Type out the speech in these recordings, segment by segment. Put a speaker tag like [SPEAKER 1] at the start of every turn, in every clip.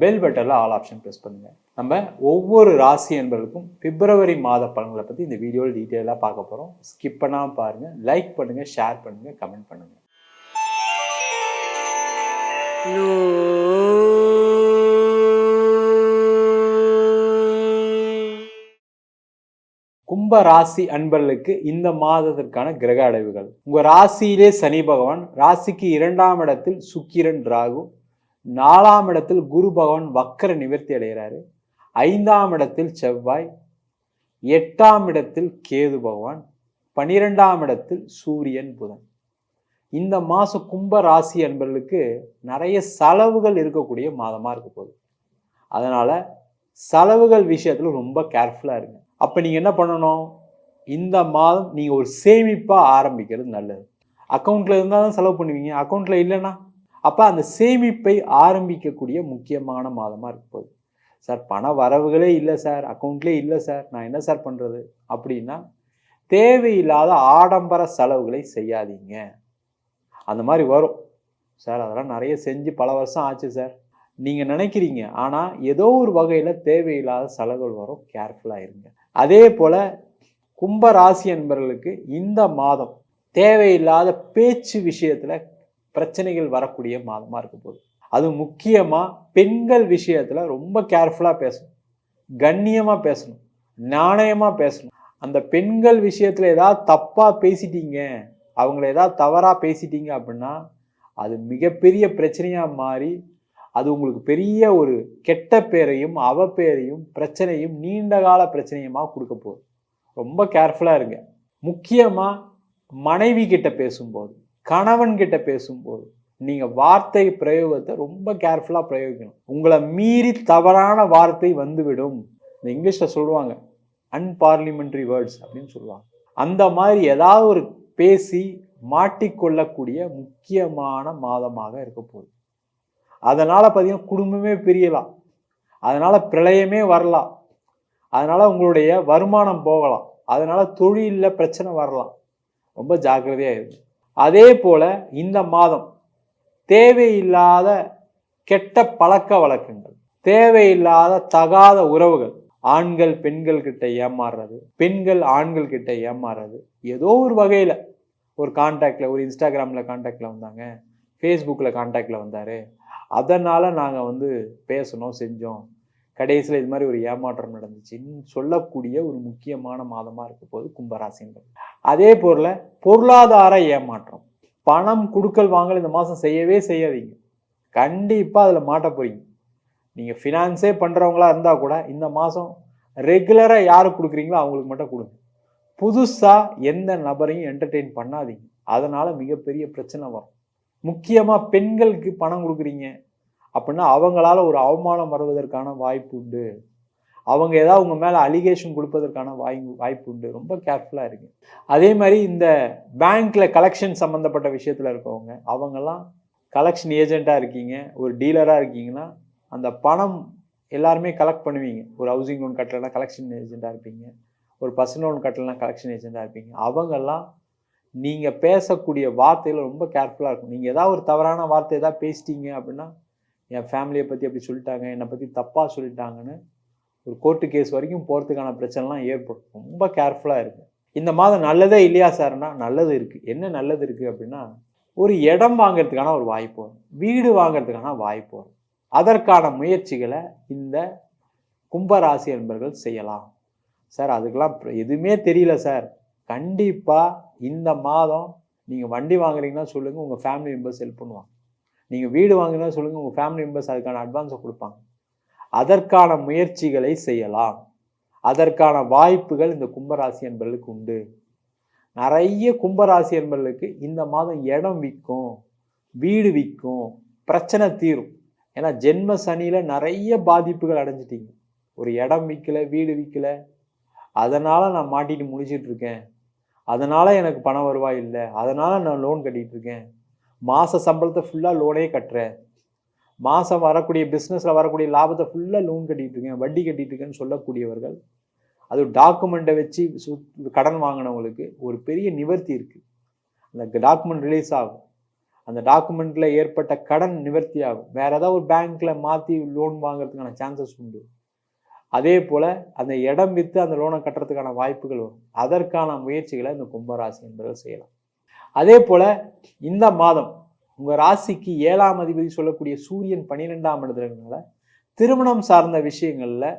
[SPEAKER 1] Bell பட்டனில் all option press பண்ணுங்கள் நம்ம ஒவ்வொரு ராசி என்பவருக்கும் பிப்ரவரி மாத பலன்களை பற்றி இந்த வீடியோவில் டீட்டெயிலாக பார்க்க போகிறோம் ஸ்கிப் பண்ணாமல் பாருங்கள் லைக் பண்ணுங்கள் ஷேர் பண்ணுங்கள் கமெண்ட் பண்ணுங்கள் கும்ப ராசி அன்பர்களுக்கு இந்த மாதத்திற்கான கிரக அடைவுகள். உங்க ராசியிலே சனி பகவான் ராசிக்கு இரண்டாம் இடத்தில் சுக்கிரன் ராகு. நாலாம் இடத்தில் குரு பகவான் வக்கர நிவர்த்தி அடைகிறாரு. ஐந்தாம் இடத்தில் செவ்வாய் எட்டாம் இடத்தில் கேது பகவான் பனிரெண்டாம் இடத்தில் சூரியன் புதன். இந்த மாதம் கும்ப ராசி என்பவர்களுக்கு நிறைய செலவுகள் இருக்கக்கூடிய மாதமாக இருக்க போகுது. அதனால் செலவுகள் விஷயத்தில் ரொம்ப கேர்ஃபுல்லாக இருங்க. அப்போ நீங்கள் என்ன பண்ணணும்? இந்த மாதம் நீங்கள் ஒரு சேமிப்பாக ஆரம்பிக்கிறது நல்லது. அக்கௌண்ட்டில் இருந்தால் தான் செலவு பண்ணுவீங்க. அக்கௌண்ட்டில் இல்லைன்னா அப்போ அந்த சேமிப்பை ஆரம்பிக்கக்கூடிய முக்கியமான மாதமாக இருக்க போகுது. சார் பண வரவுகளே இல்லை சார் அக்கௌண்ட்லேயே இல்லை சார் நான் என்ன சார் பண்ணுறது அப்படின்னா தேவையில்லாத ஆடம்பர செலவுகளை செய்யாதீங்க. அந்த மாதிரி வரும். சார் அதெல்லாம் நிறைய செஞ்சு பல வருஷம் ஆச்சு சார். நீங்கள் நினைக்கிறீங்க ஆனால் ஏதோ ஒரு வகையில் தேவையில்லாத செலவுகள் வரும். கேர்ஃபுல்லாக இருங்க. அதே போல் கும்ப ராசி என்பவர்களுக்கு இந்த மாதம் தேவையில்லாத பேச்சு விஷயத்தில் பிரச்சனைகள் வரக்கூடிய மாதமாக இருக்க போகுது. அது முக்கியமாக பெண்கள் விஷயத்தில் ரொம்ப கேர்ஃபுல்லாக பேசணும். கண்ணியமாக பேசணும். நாணயமாக பேசணும். அந்த பெண்கள் விஷயத்தில் ஏதாவது தப்பாக பேசிட்டீங்க அவங்கள ஏதாவது தவறாக பேசிட்டீங்க அப்படின்னா அது மிகப்பெரிய பிரச்சனையாக மாறி அது உங்களுக்கு பெரிய ஒரு கெட்ட பேரையும் அவ பேரையும் பிரச்சனையும் நீண்ட கால பிரச்சனையுமா கொடுக்க போகுது. ரொம்ப கேர்ஃபுல்லாக இருங்க. முக்கியமாக மனைவி கிட்ட பேசும்போது கணவன் கிட்ட பேசும்போது நீங்கள் வார்த்தை பிரயோகத்தை ரொம்ப கேர்ஃபுல்லாக பிரயோகிக்கணும். உங்களை மீறி தவறான வார்த்தை வந்துவிடும். இந்த இங்கிலீஷில் சொல்லுவாங்க அன்பார்லிமெண்ட்ரி வேர்ட்ஸ் அப்படின்னு சொல்லுவாங்க. அந்த மாதிரி ஏதாவது ஒரு பேசி மாட்டிக்கொள்ளக்கூடிய முக்கியமான மாதமாக இருக்க போகுது. அதனால் பார்த்தீங்கன்னா குடும்பமே பிரியலாம் அதனால் பிரளயமே வரலாம் அதனால் உங்களுடைய வருமானம் போகலாம். அதனால் தொழிலில் பிரச்சனை வரலாம். ரொம்ப ஜாக்கிரதையாக இருக்கும் அதே போல் இந்த மாதம் தேவையில்லாத கெட்ட பழக்க வழக்கங்கள் தேவையில்லாத தகாத உறவுகள் ஆண்கள் பெண்கள் கிட்ட ஏமாறுறது பெண்கள் ஆண்கள் கிட்ட ஏமாறுறது. ஏதோ ஒரு வகையில் ஒரு காண்டாக்டில் ஒரு இன்ஸ்டாகிராமில் காண்டாக்டில் வந்தாங்க ஃபேஸ்புக்கில் காண்டாக்டில் வந்தார். அதனால் நாங்கள் வந்து பேசணும் செஞ்சோம். கடைசியில் இது மாதிரி ஒரு ஏமாற்றம் நடந்துச்சுன்னு சொல்லக்கூடிய ஒரு முக்கியமான மாதமாக இருக்க போது கும்பராசின்றது அதே போல பொருளாதார ஏமாற்றம். பணம் கொடுக்கல் வாங்கல் இந்த மாதம் செய்யவே செய்யாதீங்க. கண்டிப்பாக அதில் மாட்ட போறீங்க. நீங்கள் ஃபினான்ஸே பண்ணுறவங்களா இருந்தால் கூட இந்த மாதம் ரெகுலராக யாருக்கு கொடுக்குறீங்களோ அவங்களுக்கு மட்டும் கொடுங்க. புதுசாக எந்த நபரையும் என்டர்டெயின் பண்ணாதீங்க. அதனால் மிகப்பெரிய பிரச்சனை வரும். முக்கியமாக பெண்களுக்கு பணம் கொடுக்குறீங்க. அப்படின்னா அவங்களால ஒரு அவமானம் வருவதற்கான வாய்ப்பு உண்டு. அவங்க ஏதாவது உங்கள் மேலே அலிகேஷன் கொடுப்பதற்கான வாய் வாய்ப்பு உண்டு. ரொம்ப கேர்ஃபுல்லாக இருக்கு அதே மாதிரி இந்த பேங்க்கில் கலெக்ஷன் சம்மந்தப்பட்ட விஷயத்தில் இருக்கவங்க அவங்கெல்லாம் கலெக்ஷன் ஏஜெண்ட்டாக இருக்கீங்க ஒரு டீலராக இருக்கீங்கன்னா அந்த பணம் எல்லாருமே கலெக்ட் பண்ணுவீங்க. ஒரு ஹவுசிங் லோன் கட்டலைன்னா கலெக்ஷன் ஏஜெண்ட்டாக இருப்பீங்க. ஒரு பர்சனல் லோன் கட்டலைன்னா கலெக்ஷன் ஏஜெண்ட்டாக இருப்பீங்க. அவங்கெல்லாம் நீங்கள் பேசக்கூடிய வார்த்தையில் ரொம்ப கேர்ஃபுல்லாக இருக்கும் நீங்கள் ஏதாவது ஒரு தவறான வார்த்தை ஏதாவது பேசிட்டீங்க அப்படின்னா என் ஃபேமிலியை பற்றி அப்படி சொல்லிட்டாங்க என்னை பற்றி தப்பாக சொல்லிட்டாங்கன்னு ஒரு கோர்ட்டு கேஸ் வரைக்கும் போகிறதுக்கான பிரச்சனைலாம் ஏற்படும். ரொம்ப கேர்ஃபுல்லாக இருக்கும். இந்த மாதம் நல்லதே இல்லையா சார்னா நல்லது இருக்குது என்ன நல்லது இருக்குது அப்படின்னா ஒரு இடம் வாங்குறதுக்கான ஒரு வாய்ப்பு வரும். வீடு வாங்குறதுக்கான வாய்ப்பு வரும். அதற்கான முயற்சிகளை இந்த கும்பராசி என்பர்கள் செய்யலாம். சார் அதுக்கெல்லாம் எதுவுமே தெரியல சார் கண்டிப்பாக இந்த மாதம் நீங்கள் வண்டி வாங்குறீங்கன்னா சொல்லுங்கள் உங்கள் ஃபேமிலி மெம்பர்ஸ் ஹெல்ப் பண்ணுவாங்க. நீங்கள் வீடு வாங்குறீங்கன்னா சொல்லுங்கள் உங்கள் ஃபேமிலி மெம்பர்ஸ் அதுக்கான அட்வான்ஸை கொடுப்பாங்க. அதற்கான முயற்சிகளை செய்யலாம். அதற்கான வாய்ப்புகள் இந்த கும்பராசி என்பர்களுக்கு உண்டு. நிறைய கும்பராசி என்பர்களுக்கு இந்த மாதம் இடம் விற்கும் வீடு விற்கும் பிரச்சனை தீரும். ஏன்னா ஜென்ம சனியில் நிறைய பாதிப்புகள் அடைஞ்சிட்டீங்க. ஒரு இடம் விற்கல வீடு விற்கல அதனால் நான் மாட்டிட்டு முடிச்சிட்டு இருக்கேன். அதனால் எனக்கு பண வருவாய் இல்லை. அதனால் நான் லோன் கட்டிகிட்டு இருக்கேன். மாத சம்பளத்தை ஃபுல்லாக லோனே கட்டுறேன். மாதம் வரக்கூடிய பிஸ்னஸில் வரக்கூடிய லாபத்தை ஃபுல்லாக லோன் கட்டிட்டு இருக்கேன் வட்டி கட்டிட்டு இருக்கேன்னு சொல்லக்கூடியவர்கள் அது டாக்குமெண்ட்டை வச்சு சு கடன் வாங்கினவங்களுக்கு ஒரு பெரிய நிவர்த்தி இருக்குது அந்த டாக்குமெண்ட் ரிலீஸ் ஆகும். அந்த டாக்குமெண்ட்டில் ஏற்பட்ட கடன் நிவர்த்தி ஆகும். வேறு ஏதாவது ஒரு பேங்க்கில் மாற்றி லோன் வாங்குறதுக்கான சான்சஸ் உண்டு. அதே போல் அந்த இடம் விற்று அந்த லோனை கட்டுறதுக்கான வாய்ப்புகள் வரும். அதற்கான முயற்சிகளை இந்த கும்பராசி என்பவர்கள் செய்யலாம். அதே போல் இந்த மாதம் உங்கள் ராசிக்கு ஏழாம் அதிபதி சொல்லக்கூடிய சூரியன் பன்னிரெண்டாம் இடத்துலனால திருமணம் சார்ந்த விஷயங்களில்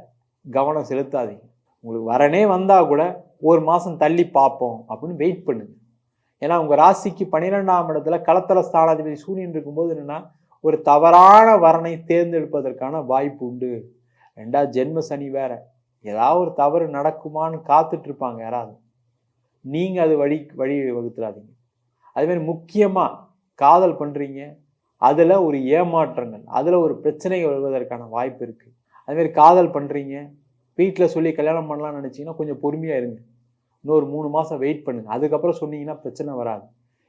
[SPEAKER 1] கவனம் செலுத்தாதீங்க. உங்களுக்கு வரனே வந்தால் கூட ஒரு மாதம் தள்ளி பார்ப்போம் அப்படின்னு வெயிட் பண்ணுங்க. ஏன்னா உங்கள் ராசிக்கு பன்னிரெண்டாம் இடத்துல களத்தல ஸ்தானாதிபதி சூரியன் இருக்கும்போது என்னென்னா ஒரு தவறான வரனை தேர்ந்தெடுப்பதற்கான வாய்ப்பு உண்டு. ரெண்டாவது ஜென்ம சனி வேற. ஏதாவது ஒரு தவறு நடக்குமான்னு காத்துட்டு இருப்பாங்க யாராவது. நீங்கள் அது வழி வழி வகுத்துறாதீங்க. அதுமாதிரி முக்கியமாக காதல் பண்ணுறீங்க அதில் ஒரு ஏமாற்றங்கள் அதில் ஒரு பிரச்சனைகள் வருவதற்கான வாய்ப்பு இருக்குது அதுமாரி காதல் பண்ணுறீங்க வீட்டில் சொல்லி கல்யாணம் பண்ணலாம்னு நினச்சிங்கன்னா கொஞ்சம் பொறுமையாக இருங்க. இன்னொரு மூணு மாதம் வெயிட் பண்ணுங்கள் அதுக்கப்புறம் சொன்னீங்கன்னா பிரச்சனை வராது.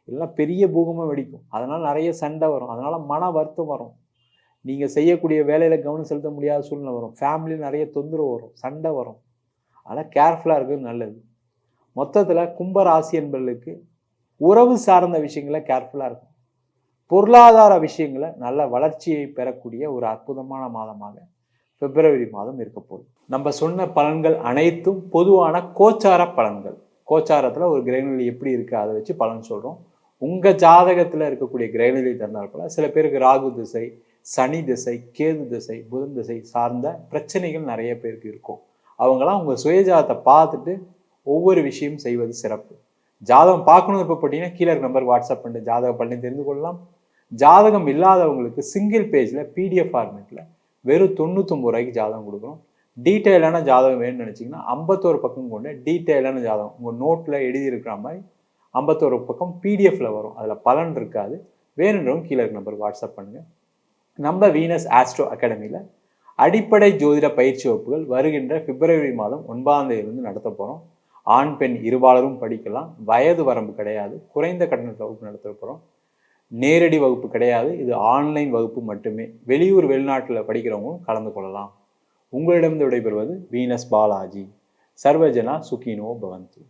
[SPEAKER 1] இல்லைன்னா பெரிய பூகமாக வெடிக்கும். அதனால் நிறைய சண்டை வரும். அதனால் மன வருத்தம் வரும். நீங்கள் செய்யக்கூடிய வேலையில் கவனம் செலுத்த முடியாத சூழ்நிலை வரும். ஃபேமிலியில் நிறைய தொந்தரவு வரும். சண்டை வரும். அதனால் கேர்ஃபுல்லாக இருக்கிறது நல்லது. மொத்தத்தில் கும்பராசி என்பவர்களுக்கு உறவு சார்ந்த விஷயங்களை கேர்ஃபுல்லாக இருக்கும் பொருளாதார விஷயங்களை நல்ல வளர்ச்சியை பெறக்கூடிய ஒரு அற்புதமான மாதமாக பிப்ரவரி மாதம் இருக்க போகுது. நம்ம சொன்ன பலன்கள் அனைத்தும் பொதுவான கோச்சார பலன்கள். கோச்சாரத்தில் ஒரு கிரகநிலை எப்படி இருக்குது அதை வச்சு பலன் சொல்கிறோம் உங்கள் ஜாதகத்தில் இருக்கக்கூடிய கிரகநிலை தந்தால் போல சில பேருக்கு ராகு திசை சனி திசை கேது திசை புதன் திசை சார்ந்த பிரச்சனைகள் நிறைய பேருக்கு இருக்கும். அவங்களாம் உங்கள் சுயஜாதத்தை பார்த்துட்டு ஒவ்வொரு விஷயம் செய்வது சிறப்பு. ஜாதகம் பார்க்கணும் இப்போ பார்த்தீங்கன்னா கீழே நம்பர் வாட்ஸ்அப் பண்ணிட்டு ஜாதகம் பண்ணி தெரிந்து கொள்ளலாம். ஜாதகம் இல்லாதவங்களுக்கு சிங்கிள் பேஜில் பிடிஎஃப் ஃபார்மேட்டில் வெறும் தொண்ணூத்தொம்பது ரூபாய்க்கு ஜாதகம் கொடுக்குறோம் டீட்டெயிலான ஜாதகம் வேணும்னு நினச்சிங்கன்னா ஐம்பத்தோரு பக்கம் கொண்டு டீட்டெயிலான ஜாதகம். உங்கள் நோட்டில் எழுதியிருக்கிற மாதிரி ஐம்பத்தோரு பக்கம் பிடிஎஃப்பில் வரும். அதில் பலன் இருக்காது. வேணுன்றவங்க கீழே இருக்க நம்பர் வாட்ஸ்அப் பண்ணுங்கள் நம்ம வீனஸ் ஆஸ்ட்ரோ அகாடமியில் அடிப்படை ஜோதிட பயிற்சி வகுப்புகள் வருகின்ற பிப்ரவரி மாதம் ஒன்பதாம் தேதியிலிருந்து நடத்த போகிறோம் ஆண் பெண் இருபாலரும் படிக்கலாம். வயது வரம்பு கிடையாது. குறைந்த கட்டண வகுப்பு நடத்த போகிறோம் நேரடி வகுப்பு கிடையாது. இது ஆன்லைன் வகுப்பு மட்டுமே. வெளியூர் வெளிநாட்டில் படிக்கிறவங்களும் கலந்து கொள்ளலாம். உங்களிடம் விடைபெறுவது வீனஸ் பாலாஜி. சர்வஜனா சுகினோ பவந்து.